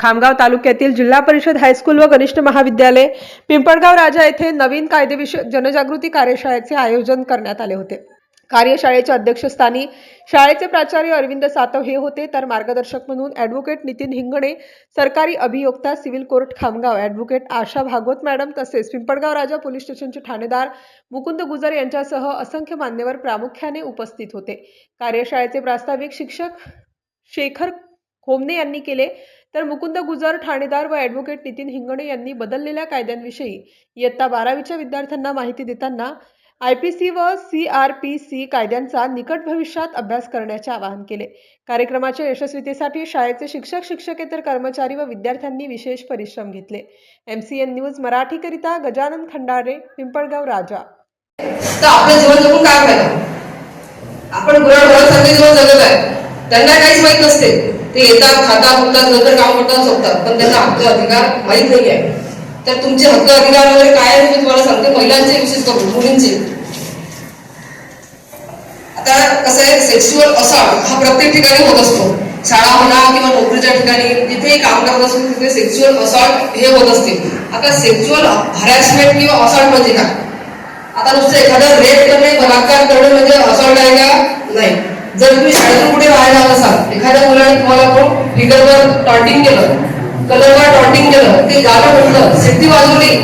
खामगाव तालुक्यातील जिल्हा परिषद हायस्कूल व कनिष्ठ महाविद्यालय पिंपळगाव राजा येथे नवीन कायदेविषयक जनजागृती कार्यशाळेचे आयोजन करण्यात आले होते. कार्यशाळेच्या अध्यक्षस्थानी शाळेचे प्राचार्य अरविंद सातव हे होते. तर मार्गदर्शक म्हणून ॲडव्होकेट नितीन हिंगणे सरकारी अभियोक्ता civil court Khamgaon advocate Asha Bhagwat madam तसेच पिंपळगाव राजा पोलीस स्टेशनचे ठाणेदार मुकुंद गुजर यांच्यासह असंख्य मान्यवर प्रामुख्याने उपस्थित होते. कार्यशाळेचे प्रास्ताविक शिक्षक शेखर खोमने यांनी केले. तर मुकुंद गुजर ठाणेदार व ॲडव्होकेट नितीन हिंगणे यांनी बदललेल्या कायद्यांविषयी इयत्ता बारावीच्या विद्यार्थ्यांना माहिती देताना आय पी सी व सी आर पी सी कायद्यांचा निकट भविष्यात अभ्यास करण्याचे आवाहन केले. कार्यक्रमाच्या यशस्वीतेसाठी शाळेचे शिक्षक शिक्षकेतर कर्मचारी व विद्यार्थ्यांनी विशेष परिश्रम घेतले. एम सी एन न्यूज मराठीकरिता गजानन खंडारे पिंपळगाव राजा. तर आपलं जीवन जगून काय फायदा आपण गुराढोरासारखे जीवन जगत आहे. त्यांना काहीच माहीत नसते. ते येतात खातात उठतात नंतर काम करतात झोपतात पण त्यांना हक्क अधिकार माहीत नाही आहे तर तुमचे हक्क अधिकार वगैरे काय आहे मी तुम्हाला सांगते. महिलांचे विशेष करून मुलींचे. आता कसं आहे सेक्शुअल असॉल्ट हा प्रत्येक ठिकाणी होत असतो. शाळा म्हणा किंवा नोकरीच्या ठिकाणी जिथेही काम करत असतो तिथे सेक्शुअल असॉल्ट हे होत असते. आता सेक्शुअल हॅरॅसमेंट किंवा असॉल्ट म्हणजे काय? आता नुसतं एखादं रेप करणे बलात्कार करणे म्हणजे असॉल्ट आहे का? नाही. जर तुम्ही शाळेतून कुठे बाहेर जात असाल एखाद्या मुलाने तुम्हाला कोण फिगरवर टॉटिंग केलं कलरवर टॉटिंग केलं ते गाणं म्हटलं सिद्धी वाजवली.